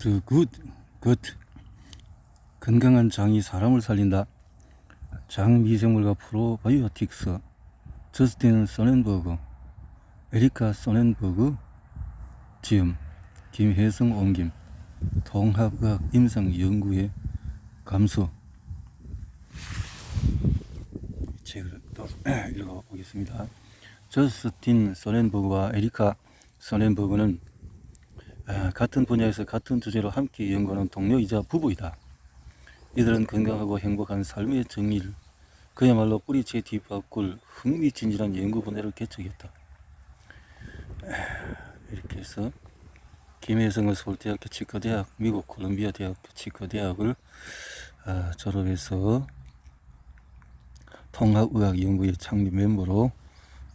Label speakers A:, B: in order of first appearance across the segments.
A: Good. 건강한 장이 사람을 살린다. 장 미생물과 프로바이오틱스. 저스틴 소넨버그, 에리카 소넨버그, 지음, 김혜성 옮김, 통합의학 임상연구회 감수. 책을 또 읽어보겠습니다. 저스틴 소넨버그와 에리카 소넨버그는 아, 같은 분야에서 같은 주제로 함께 연구하는 동료이자 부부이다. 이들은 건강하고 행복한 삶의 정의를 그야말로 뿌리채 뒤바꿀 흥미진진한 연구 분야를 개척했다. 아, 이렇게 해서 김혜성은 서울대학교 치과대학, 미국 콜롬비아 대학교 치과대학을 아, 졸업해서 통합의학연구회 창립 멤버로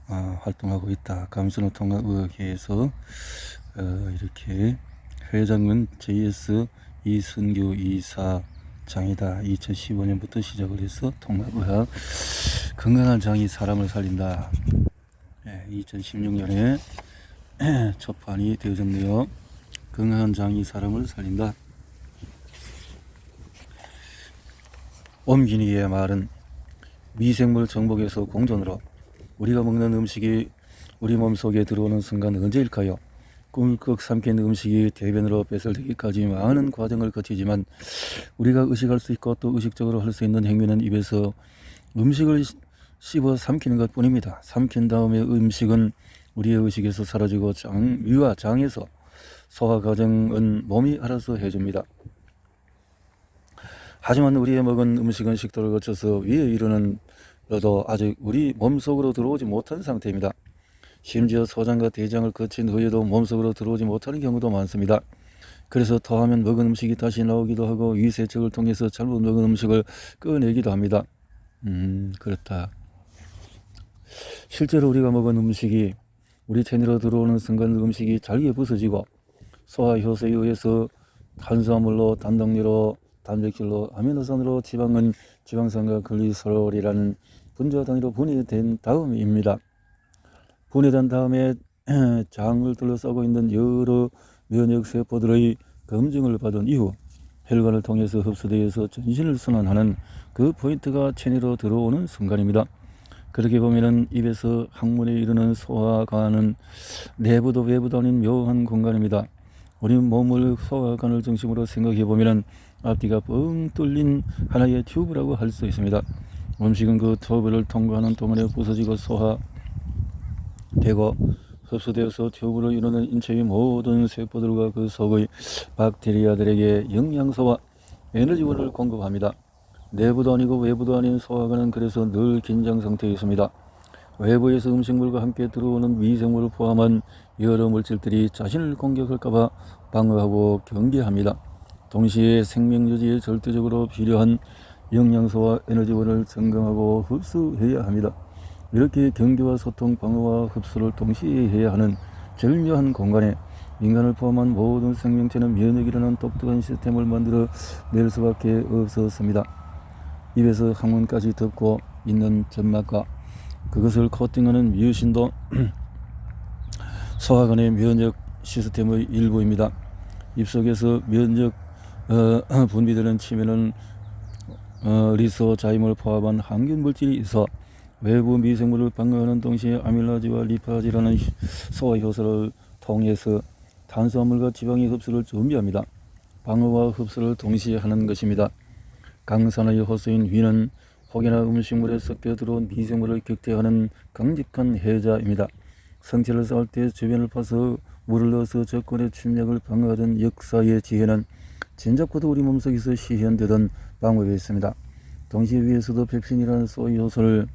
A: 아, 활동하고 있다. 감순호 통합의학회에서 어, 이렇게 회장은 JS 이순규 이사장이다. 2015년부터 시작을 해서 통합의학 건강한 장이 사람을 살린다. 예, 2016년에 초판이 되어졌네요. 건강한 장이 사람을 살린다. 옴기니의 말은 미생물 정복에서 공존으로 우리가 먹는 음식이 우리 몸 속에 들어오는 순간 언제일까요? 꿀꺽 삼킨 음식이 대변으로 배설되기까지 많은 과정을 거치지만 우리가 의식할 수 있고 또 의식적으로 할 수 있는 행위는 입에서 음식을 시- 씹어 삼키는 것 뿐입니다. 삼킨 다음에 음식은 우리의 의식에서 사라지고 장, 위와 장에서 소화 과정은 몸이 알아서 해줍니다. 하지만 우리의 먹은 음식은 식도를 거쳐서 위에 이르는데도 아직 우리 몸속으로 들어오지 못한 상태입니다. 심지어 소장과 대장을 거친 후에도 몸속으로 들어오지 못하는 경우도 많습니다. 그래서 더하면 먹은 음식이 다시 나오기도 하고 위세척을 통해서 잘못 먹은 음식을 꺼내기도 합니다. 음, 그렇다. 실제로 우리가 먹은 음식이 우리 체내로 들어오는 순간 음식이 잘게 부서지고 소화 효소에 의해서 탄수화물로 단당류로 단백질로 아미노산으로 지방은 지방산과 글리세롤이라는 분자 단위로 분해된 다음입니다. 분해된 다음에 장을 둘러싸고 있는 여러 면역 세포들의 검증을 받은 이후 혈관을 통해서 흡수되어서 전신을 순환하는 그 포인트가 체내로 들어오는 순간입니다. 그렇게 보면은 입에서 항문에 이르는 소화관은 내부도 외부도 아닌 묘한 공간입니다. 우리 몸을 소화관을 중심으로 생각해 보면은 앞뒤가 뻥 뚫린 하나의 튜브라고 할 수 있습니다. 음식은 그 튜브를 통과하는 동안에 부서지고 소화 되고 흡수되어서 튜브로 이루는 인체의 모든 세포들과 그 속의 박테리아들에게 영양소와 에너지원을 공급합니다. 내부도 아니고 외부도 아닌 소화관은 그래서 늘 긴장 상태에 있습니다. 외부에서 음식물과 함께 들어오는 미생물을 포함한 여러 물질들이 자신을 공격할까봐 방어하고 경계합니다. 동시에 생명 유지에 절대적으로 필요한 영양소와 에너지원을 점검하고 흡수해야 합니다. 이렇게 경계와 소통, 방어와 흡수를 동시에 해야 하는 절묘한 공간에 인간을 포함한 모든 생명체는 면역이라는 독특한 시스템을 만들어 낼 수밖에 없었습니다. 입에서 항문까지 덮고 있는 점막과 그것을 코팅하는 미유신도 소화관의 면역 시스템의 일부입니다. 입속에서 면역 어, 분비되는 침에는 어, 리소자임을 포함한 항균 물질이 있어 외부 미생물을 방어하는 동시에 아밀라지와 리파지라는 소화 효소를 통해서 탄수화물과 지방의 흡수를 준비합니다. 방어와 흡수를 동시에 하는 것입니다. 강산의 호수인 위는 혹여나 음식물에 섞여 들어온 미생물을 격퇴하는 강직한 해자입니다. 성체를 쌓을 때 주변을 파서 물을 넣어서 적군의 침략을 방어하던 역사의 지혜는 진작부터 우리 몸속에서 시현되던 방법이 있습니다. 동시에 위에서도 펩신이라는 소위 요소를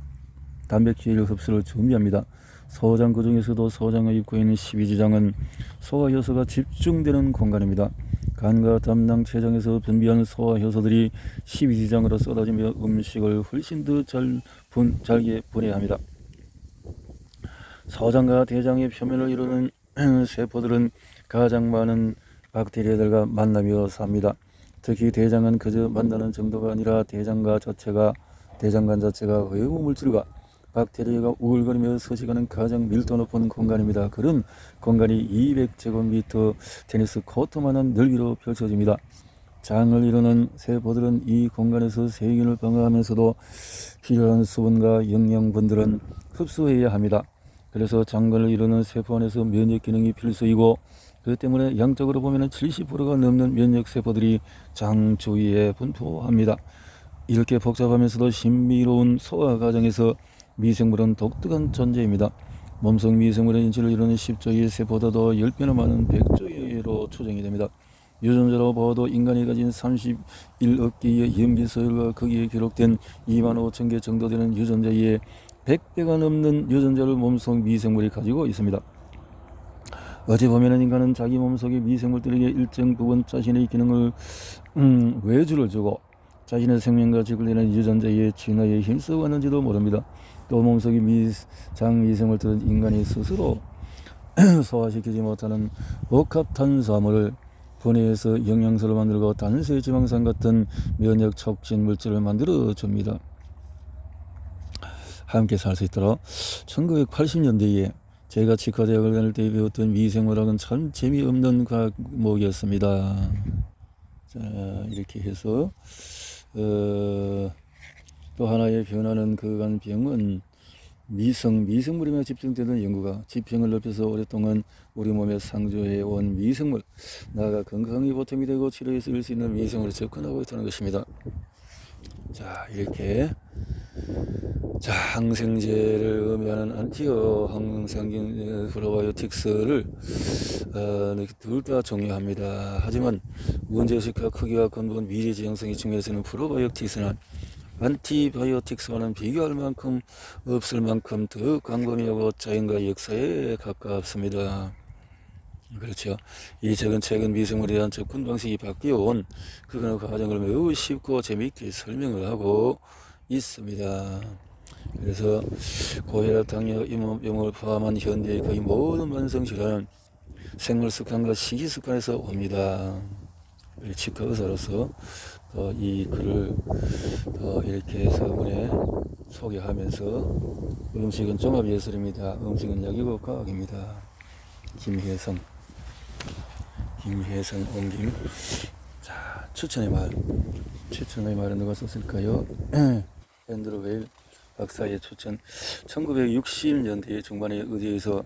A: 단백질 흡수를 준비합니다. 소장 그 중에서도 소장의 입구에 있는 12지장은 소화 효소가 집중되는 공간입니다. 간과 담낭 췌장에서 분비하는 소화 효소들이 12지장으로 쏟아지며 음식을 훨씬 더 잘 분, 잘게 분해합니다. 소장과 대장의 표면을 이루는 세포들은 가장 많은 박테리아들과 만나며 삽니다. 특히 대장은 그저 만나는 정도가 아니라 대장과 자체가 대장간 자체가 외부 물질과 박테리아가 우글거리며 서식하는 가장 밀도 높은 공간입니다. 그런 공간이 200제곱미터 테니스 코트만한 넓이로 펼쳐집니다. 장을 이루는 세포들은 이 공간에서 세균을 방어하면서도 필요한 수분과 영양분들은 흡수해야 합니다. 그래서 장관을 이루는 세포 안에서 면역 기능이 필수이고 그 때문에 양적으로 보면 70%가 넘는 면역 세포들이 장 주위에 분포합니다. 이렇게 복잡하면서도 신비로운 소화 과정에서 미생물은 독특한 존재입니다. 몸속 미생물의 인체를 이루는 10조의 세포보다도 10배나 많은 100조의로 추정이 됩니다. 유전자로 보아도 인간이 가진 31억 개의 염기서열과 거기에 기록된 2만 5천 개 정도 되는 유전자의 100배가 넘는 유전자를 몸속 미생물이 가지고 있습니다. 어찌 보면 인간은 자기 몸속의 미생물들에게 일정 부분 자신의 기능을 음, 외주를 주고 자신의 생명과 직결되는 유전자의 진화에 힘써왔는지도 모릅니다. 또 몸속의 미장 미생물들은 인간이 스스로 소화시키지 못하는 복합탄수화물을 분해해서 영양소를 만들고 단세 지방산 같은 면역 촉진 물질을 만들어 줍니다. 함께 살 수 있도록 1980년대에 제가 치과대학을 다닐 때 배웠던 미생물학은 참 재미없는 과목이었습니다. 자 이렇게 해서 어, 또 하나의 변하는 그간 병은 미성, 미생물에만 집중되는 연구가 지평을 넓혀서 오랫동안 우리 몸에 상조해 온 미생물, 나아가 건강이 보탬이 되고 치료에 쓰일 수 있는 미생물을 접근하고 있다는 것입니다. 자, 이렇게 자, 항생제를 의미하는 안티어 항생균 프로바이오틱스를 어, 둘다 중요합니다. 하지만 문제의식과 크기와 근본 미래 지향성이 측면에서는 프로바이오틱스는 안티바이오틱스와는 비교할 만큼 없을 만큼 더 광범위하고 자연과 역사에 가깝습니다. 그렇죠. 이 최근 최근 미생물에 대한 접근 방식이 바뀌어온 그런 과정을 매우 쉽고 재미있게 설명을 하고 있습니다. 그래서 고혈압, 당뇨, 잇몸 병을 포함한 현대의 거의 모든 만성 질환은 생활 습관과 식이 습관에서 옵니다. 치과 의사로서 또이 글을 또 이렇게 서문에 소개하면서 음식은 종합 예술입니다. 음식은 약이고 과학입니다. 김혜성, 김혜성 옮김. 자, 추천의 말. 추천의 말은 누가 썼을까요? 앤드루 웨일 박사의 추천. 1960년대 중반에 의대에서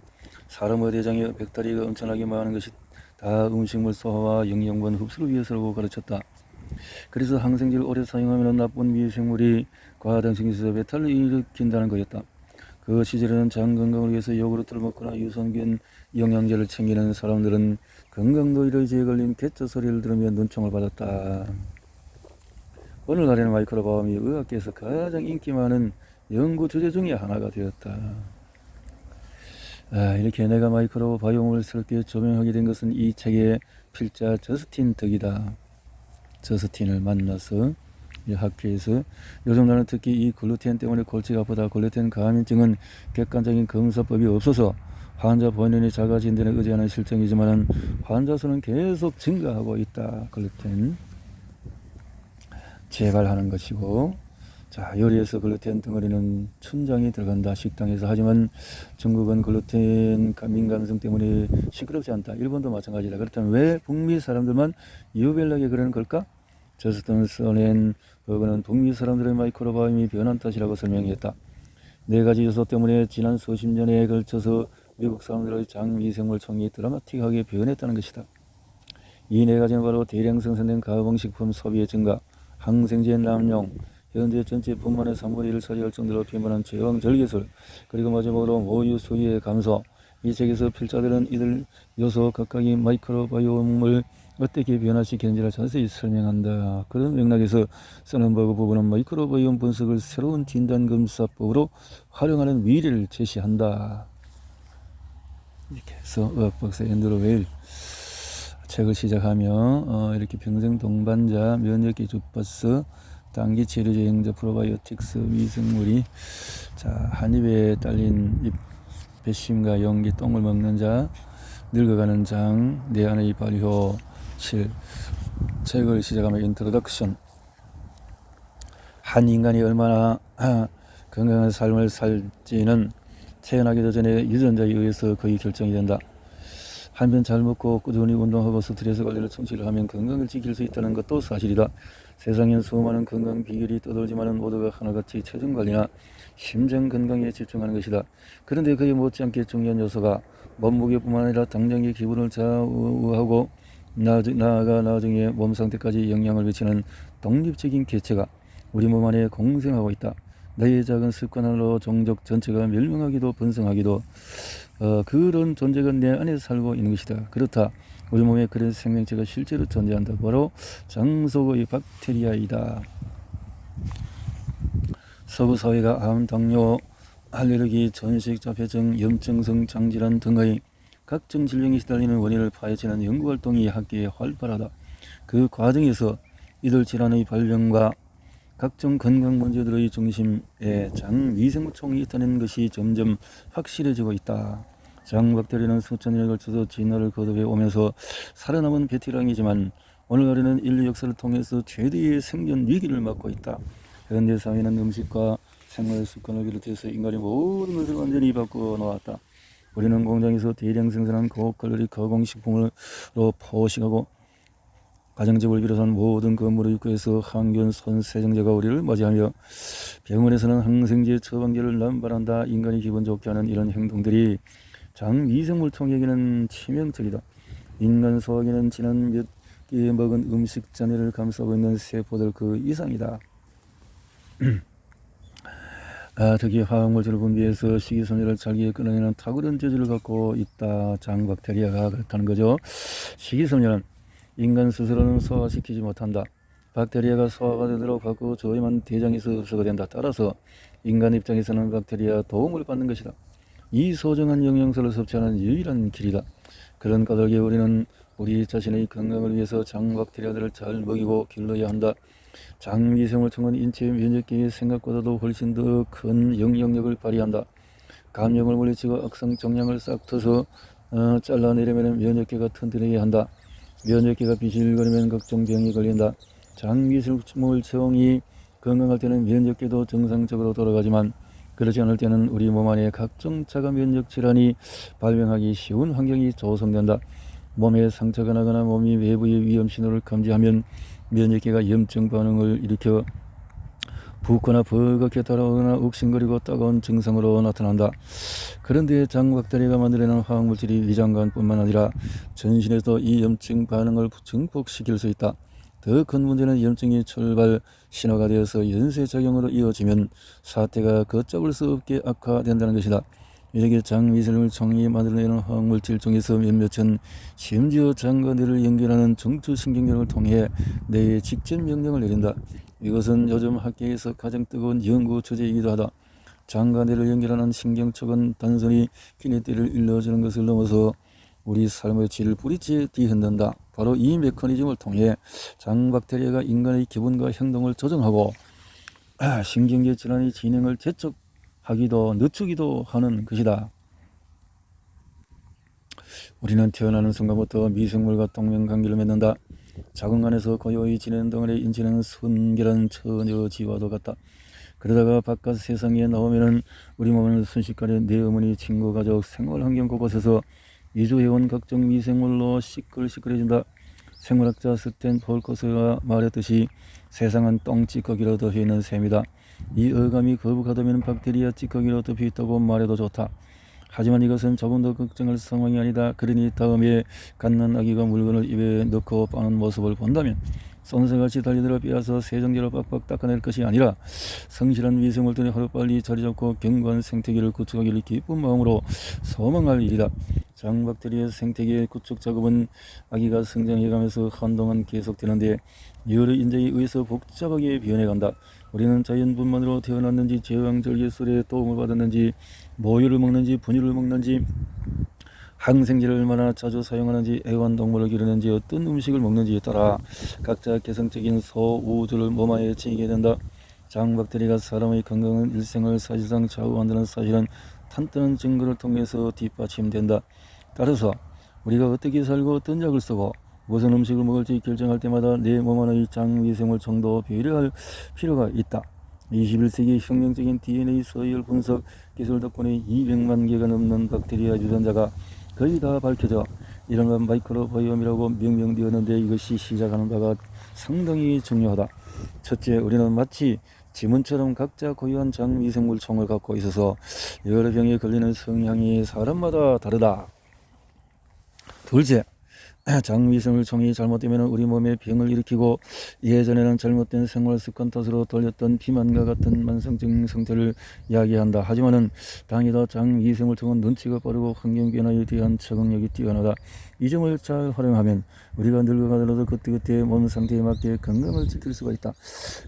A: 사람 의대장에 백다리가 엄청나게 많은 것이 다 음식물 소화와 영양분 흡수를 위해서라고 가르쳤다. 그래서 항생제를 오래 사용하면 나쁜 미생물이 과다성에서 배탈을 일으킨다는 거였다. 그 시절에는 장 건강을 위해서 요구르트를 먹거나 유산균 영양제를 챙기는 사람들은 건강도 이러지에 걸린 개쩌 소리를 들으며 눈총을 받았다. 오늘날에는 마이크로바움이 의학계에서 가장 인기 많은 연구 주제 중의 하나가 되었다. 아, 이렇게 내가 마이크로바이옴을 새롭게 조명하게 된 것은 이 책의 필자 저스틴 덕이다. 저스틴을 만나서 이 학회에서 요즘 나는 특히 이 글루텐 때문에 골치가 아프다. 글루텐 감염증은 객관적인 검사법이 없어서 환자 본인이 작아진 데는 의지하는 실정이지만 환자 수는 계속 증가하고 있다. 글루텐 재발하는 것이고 자 요리에서 글루텐 덩어리는 춘장이 들어간다 식당에서 하지만 중국은 글루텐 민감성 때문에 시끄럽지 않다 일본도 마찬가지다 그렇다면 왜 북미 사람들만 유별나게 그러는 걸까 저스턴 써낸 버거는 북미 사람들의 마이크로바이옴이 변한 탓이라고 설명했다 네 가지 요소 때문에 지난 수십 년에 걸쳐서 미국 사람들의 장미생물 총이 드라마틱하게 변했다는 것이다 이 네 가지는 바로 대량 생산된 가공식품 소비의 증가 항생제 남용, 현재 전체 분만의 3분의 1을 차지할 정도로 빈번한 제왕 절개술, 그리고 마지막으로 모유 수위의 감소. 이 책에서 필자들은 이들 요소 각각이 마이크로바이옴을 어떻게 변화시키는지를 자세히 설명한다. 그런 맥락에서 써는버그 부분은 마이크로바이옴 분석을 새로운 진단검사법으로 활용하는 미래를 제시한다. 이렇게 해서 의학박사 앤드로 웨일 책을 시작하며 어, 이렇게 평생 동반자 면역기 주파수 단기 치료제 영자 프로바이오틱스 미생물이 자 한 입에 딸린 입 배심과 연기 똥을 먹는 자 늙어가는 장 내 안의 발효 7 책을 시작하며 인트로덕션 한 인간이 얼마나 건강한 삶을 살지는 태어나기도 전에 유전자에 의해서 거의 결정이 된다. 한편 잘 먹고 꾸준히 운동하고 스트레스 관리를 성실히 하면 건강을 지킬 수 있다는 것도 사실이다. 세상엔 수많은 건강 비결이 떠돌지만은 모두가 하나같이 체중 관리나 심장 건강에 집중하는 것이다. 그런데 그에 못지않게 중요한 요소가 몸무게뿐만 아니라 당장의 기분을 좌우하고 나아가 나중에 몸 상태까지 영향을 미치는 독립적인 개체가 우리 몸 안에 공생하고 있다. 너의 작은 습관으로 종족 전체가 멸망하기도 번성하기도 어, 그런 존재가 내 안에 살고 있는 것이다. 그렇다. 우리 몸에 그런 생명체가 실제로 존재한다. 바로 장속의 박테리아이다. 서구 사회가 암, 당뇨, 알레르기, 전식, 자폐증, 염증성 장질환 등의 각종 질병이 시달리는 원인을 파헤치는 연구활동이 학계에 활발하다. 그 과정에서 이들 질환의 발병과 각종 건강 문제들의 중심에 장위생물총이 있다는 것이 점점 확실해지고 있다. 장박테리아는 수천 년에 걸쳐서 진화를 거듭해 오면서 살아남은 베테랑이지만 오늘날에는 인류 역사를 통해서 최대의 생존 위기를 맞고 있다. 현대 사회는 음식과 생활 습관을 비롯해서 인간의 모든 것을 완전히 바꿔 놓았다. 우리는 공장에서 대량 생산한 고칼로리 가공식품으로 포식하고 가정집을 비롯한 모든 건물의 입구에서 항균 손세정제가 우리를 맞이하며 병원에서는 항생제 처방제를 남발한다. 인간이 기분 좋게 하는 이런 행동들이 장위생물통에게는 치명적이다. 인간 소화기는 지난 몇 끼 먹은 음식 잔해를 감싸고 있는 세포들 그 이상이다. 아, 특히 화학물질을 분비해서 식이섬유를 잘게 끊어내는 탁월한 재주를 갖고 있다. 장박테리아가 그렇다는 거죠. 식이섬유는 인간 스스로는 소화시키지 못한다. 박테리아가 소화가 되도록 바꾸어 줘야만 대장에서 흡수가 된다. 따라서 인간 입장에서는 박테리아 도움을 받는 것이다. 이 소중한 영양소를 섭취하는 유일한 길이다. 그런 까닭에 우리는 우리 자신의 건강을 위해서 장박테리아들을 잘 먹이고 길러야 한다. 장위생물청은 인체 면역계의 생각보다도 훨씬 더 큰 영향력을 발휘한다. 감염을 물리치고 악성 정량을 싹 터서 어, 잘라내려면 면역계가 튼튼해야 한다. 면역계가 비실거리면 각종 병이 걸린다. 장위생물청이 건강할 때는 면역계도 정상적으로 돌아가지만 그렇지 않을 때는 우리 몸 안에 각종 자가 면역 질환이 발병하기 쉬운 환경이 조성된다. 몸에 상처가 나거나 몸이 외부의 위험 신호를 감지하면 면역계가 염증 반응을 일으켜 붓거나 벌겋게 따라오거나 욱신거리고 따가운 증상으로 나타난다. 그런데 장박테리아가 만들어내는 화학물질이 위장관뿐만 아니라 전신에도 이 염증 반응을 증폭시킬 수 있다. 더 큰 문제는 염증이 출발 신호가 되어서 연쇄작용으로 이어지면 사태가 걷잡을 수 없게 악화된다는 것이다. 이렇게 장위생물총이 만들어내는 화학물질 중에서 몇몇은 심지어 장과 뇌를 연결하는 중추신경계를 통해 뇌에 직접 명령을 내린다. 이것은 요즘 학계에서 가장 뜨거운 연구 주제이기도 하다. 장과 뇌를 연결하는 신경촉은 단순히 기내띠를 일러주는 것을 넘어서 우리 삶의 질을 뿌리째 뒤흔든다. 바로 이 메커니즘을 통해 장박테리아가 인간의 기분과 행동을 조정하고 아, 신경계 질환의 진행을 재촉 하기도 늦추기도 하는 것이다. 우리는 태어나는 순간부터 미생물과 동명관계를 맺는다. 자궁 안에서 고요히 지내는 동안에 인체는 순결한 처녀지와도 같다. 그러다가 바깥 세상에 나오면은 우리 몸은 순식간에 내 어머니, 친구, 가족, 생활 환경 곳곳에서 이주해온 각종 미생물로 시끌시끌해진다. 생물학자 스탠 폴커스가 말했듯이 세상은 똥찌꺼기로 덮여 있는 셈이다. 이 어감이 거북하다면 박테리아 찌꺼기로 덮여 있다고 말해도 좋다. 하지만 이것은 조금 더 걱정할 상황이 아니다. 그러니 다음에 갓난 아기가 물건을 입에 넣고 빠는 모습을 본다면 쏜새같이 달리들어 빼앗아 세정제로 빡빡 닦아낼 것이 아니라 성실한 미생물들이 하루빨리 자리 잡고 경관 생태계를 구축하기를 기쁜 마음으로 소망할 일이다. 장박테리아 생태계 구축 작업은 아기가 성장해가면서 한동안 계속되는데 여러 인재에 의해서 복잡하게 변해간다. 우리는 자연분만으로 태어났는지 제왕절개술에 도움을 받았는지 모유를 먹는지 분유를 먹는지 항생제를 얼마나 자주 사용하는지 애완동물을 기르는지 어떤 음식을 먹는지에 따라 각자 개성적인 소우주를 몸 안에 지니게 된다. 장박테리아가 사람의 건강한 일생을 사실상 좌우한다는 사실은 탄탄한 증거를 통해서 뒷받침된다. 따라서 우리가 어떻게 살고 어떤 약을 쓰고 무슨 음식을 먹을지 결정할 때마다 내 몸 안의 장위생물 정도 배려할 필요가 있다. 21세기 혁명적인 DNA 서열 분석 기술 덕분에 200만 개가 넘는 박테리아 유전자가 거의 다 밝혀져 이른바 마이크로바이옴이라고 명명되었는데 이것이 시작하는 바가 상당히 중요하다. 첫째, 우리는 마치 지문처럼 각자 고유한 장미생물 총을 갖고 있어서 여러 병에 걸리는 성향이 사람마다 다르다. 둘째, 장미생물총이 잘못되면 우리 몸에 병을 일으키고 예전에는 잘못된 생활 습관 탓으로 돌렸던 비만과 같은 만성증 상태를 야기한다. 하지만은 당이다 장미생물총은 눈치가 빠르고 환경 변화에 대한 적응력이 뛰어나다. 이 점을 잘 활용하면 우리가 늙어가더라도 그때그때 몸 상태에 맞게 건강을 지킬 수가 있다.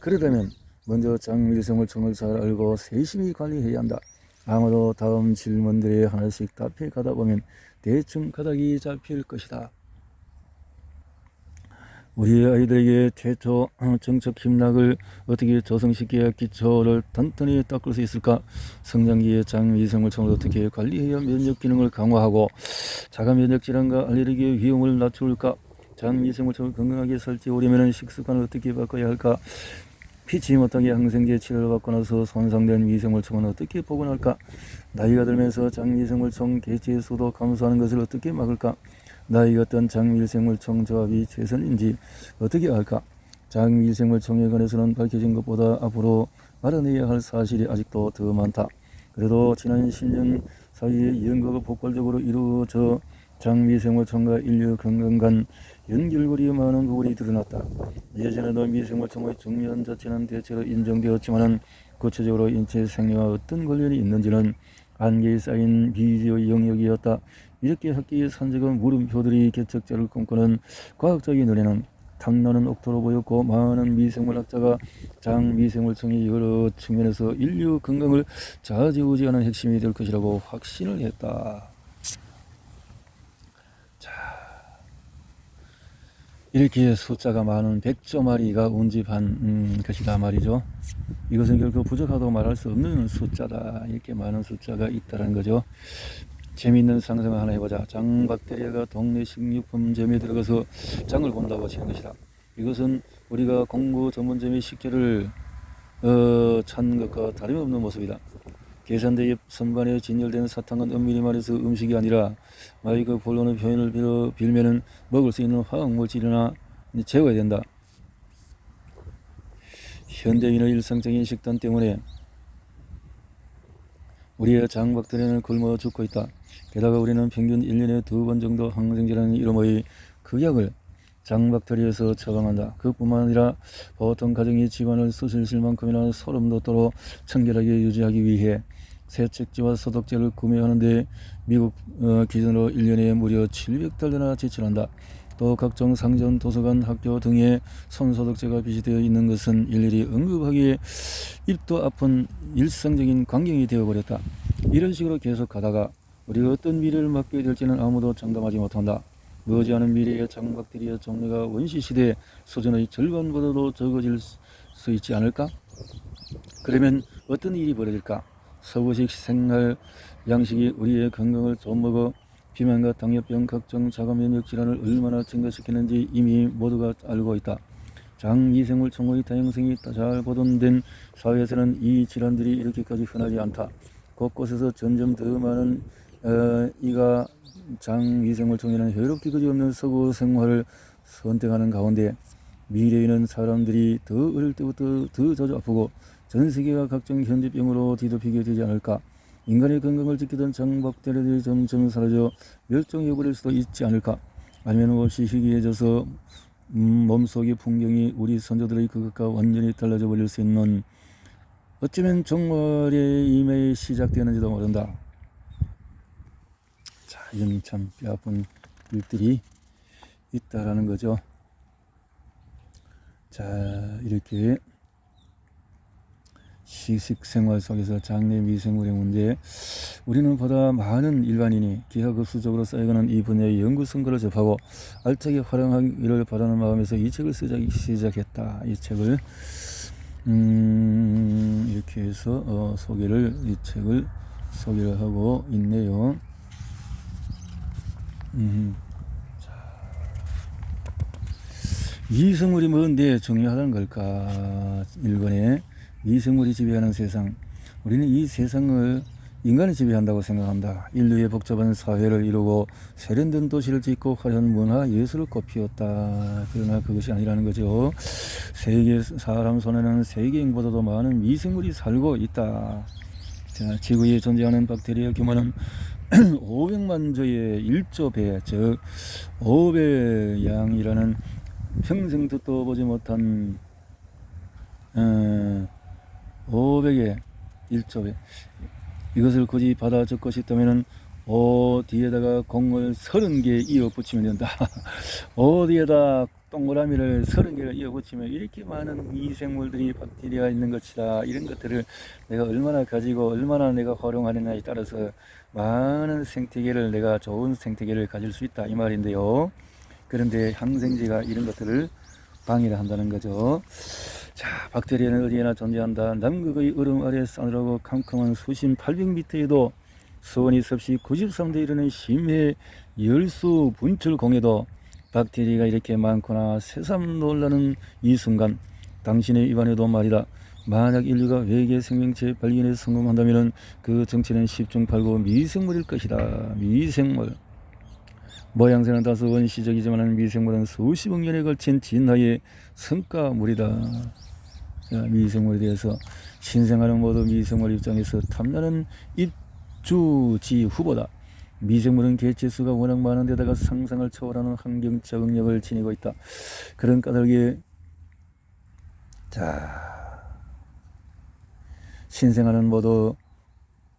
A: 그러려면 먼저 장미생물총을 잘 알고 세심히 관리해야 한다. 아마도 다음 질문들에 하나씩 답해 가다 보면 대충 가닥이 잡힐 것이다. 우리 아이들에게 최초 정책 힘락을 어떻게 조성시켜야 기초를 단단히 닦을 수 있을까? 성장기의 장미생물총을 어떻게 관리해야 면역 기능을 강화하고 자가 면역 질환과 알레르기의 위험을 낮출까? 장미생물총을 건강하게 설치하려면 식습관을 어떻게 바꿔야 할까? 피치 못하게 항생제 치료를 받고 나서 손상된 미생물총은 어떻게 복원할까? 나이가 들면서 장미생물총 개체 수도 감소하는 것을 어떻게 막을까? 나이가 든 장미생물총 조합이 최선인지 어떻게 알까? 장미생물총에 관해서는 밝혀진 것보다 앞으로 알아내야 할 사실이 아직도 더 많다. 그래도 지난 10년 사이에 연구가 폭발적으로 이루어져 장미생물총과 인류 건강 간 연결고리에 많은 부분이 드러났다. 예전에도 미생물총의 중요한 자체는 대체로 인정되었지만은 구체적으로 인체 생리와 어떤 관련이 있는지는 안개에 쌓인 미지의 영역이었다. 이렇게 학계의 산적은 물음표들이 개척자를 꿈꾸는 과학적인 눈에는 탐나는 옥토로 보였고 많은 미생물학자가 장미생물청이 여러 측면에서 인류 건강을 좌지우지하는 핵심이 될 것이라고 확신을 했다. 자, 이렇게 숫자가 많은 백조 마리가 운집한 음, 것이다 말이죠. 이것은 결코 부족하다고 말할 수 없는 숫자다. 이렇게 많은 숫자가 있다는 거죠. 재미있는 상상을 하나 해보자. 장 박테리아가 동네 식료품점에 들어가서 장을 본다고 치는 것이다. 이것은 우리가 공구 전문점의 식재를 어, 찾는 것과 다름없는 모습이다. 계산대의 선반에 진열된 사탕은 엄밀히 말해서 음식이 아니라 마이크 본론의 표현을 빌어 빌면은 먹을 수 있는 화학물질이나 제어야 된다. 현대인의 일상적인 식단 때문에 우리의 장박테리아는 굶어 죽고 있다. 게다가 우리는 평균 1년에 두 번 정도 항생제라는 이름의 그 약을 장박테리아에서 처방한다. 그뿐만 아니라 보통 가정이 집안을 쑤실 만큼이나 소름 돋도록 청결하게 유지하기 위해 세척제와 소독제를 구매하는데 미국 어, 기준으로 1년에 무려 700달러나 지출한다. 또 각종 상점, 도서관, 학교 등에 손소독제가 비치되어 있는 것은 일일이 언급하기에 입도 아픈 일상적인 광경이 되어버렸다. 이런 식으로 계속 가다가 우리가 어떤 미래를 맞게 될지는 아무도 장담하지 못한다. 머지않은 미래의 장박테리아 종류가 원시시대 수준의 절반보다도 적어질 수 있지 않을까? 그러면 어떤 일이 벌어질까? 서구식 생활 양식이 우리의 건강을 좀먹어 비만과 당뇨병 각종 자가 면역 질환을 얼마나 증가시키는지 이미 모두가 알고 있다. 장미생물 총의 다양성이 잘 보존된 사회에서는 이 질환들이 이렇게까지 흔하지 않다. 곳곳에서 점점 더 많은 어, 이가 장미생물 총에는 해롭기 그지없는 서구 생활을 선택하는 가운데 미래에는 사람들이 더 어릴 때부터 더 자주 아프고 전 세계가 각종 현지병으로 뒤덮이게 되지 않을까. 인간의 건강을 지키던 장박테리아들이 점점 사라져 멸종해 버릴 수도 있지 않을까. 아니면 없이 희귀해져서 음, 몸속의 풍경이 우리 선조들의 그것과 완전히 달라져 버릴 수 있는 어쩌면 종말의 임에 시작되는지도 모른다. 자, 이런 참 뼈아픈 일들이 있다라는 거죠. 자, 이렇게 식생활 속에서 장내 미생물의 문제 우리는 보다 많은 일반인이 기하급수적으로 쌓여가는 이 분야의 연구 성과를 접하고 알차게 활용하기를 바라는 마음에서 이 책을 쓰기 시작했다. 이 책을 음, 이렇게 해서 어, 소개를 이 책을 소개를 하고 있네요. 음. 이성물이 뭔데 중요하다는 걸까? 1번에 미생물이 지배하는 세상. 우리는 이 세상을 인간이 지배한다고 생각한다. 인류의 복잡한 사회를 이루고 세련된 도시를 짓고 화려한 문화 예술을 꽃피웠다. 그러나 그것이 아니라는 거죠. 세계 사람 손에는 세계인보다도 많은 미생물이 살고 있다. 자, 지구에 존재하는 박테리아 규모는 500만 조의 1조 배, 즉 5배 양이라는 평생 듣도 보지 못한 어, 500의 1조 배. 이것을 굳이 받아 적고 싶다면은 어 뒤에다가 공을 30개 이어 붙이면 된다. 어디에다 동그라미를 30개를 이어 붙이면 이렇게 많은 미생물들이 박테리아 있는 것이다. 이런 것들을 내가 얼마나 가지고 얼마나 내가 활용하느냐에 따라서 많은 생태계를 내가 좋은 생태계를 가질 수 있다. 이 말인데요. 그런데 항생제가 이런 것들을 방해를 한다는 거죠. 자, 박테리아는 어디에나 존재한다. 남극의 얼음 아래 싸늘하고 캄캄한 수심 800m에도 수온이 섭씨 93도 이르는 심해 열수 분출 공해도 박테리아가 이렇게 많구나 새삼 놀라는 이 순간 당신의 입안에도 말이다. 만약 인류가 외계 생명체 발견에 성공한다면 그 정체는 10중 8구 미생물일 것이다. 미생물. 모양새는 다소 원시적이지만 미생물은 수십억 년에 걸친 진화의 성과물이다. 자, 미생물에 대해서 신생아는 모두 미생물 입장에서 탐나는 입주지 후보다. 미생물은 개체수가 워낙 많은 데다가 상상을 초월하는 환경 적응력을 지니고 있다. 그런 까닭에 자 신생아는 모두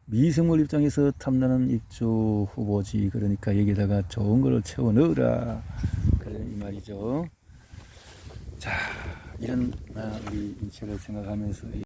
A: 미생물 입장에서 탐나는 입주 후보지. 그러니까 여기다가 좋은 걸 채워 넣으라. 그런 이 말이죠. 자, 이런 아, 우리 인체를 생각하면서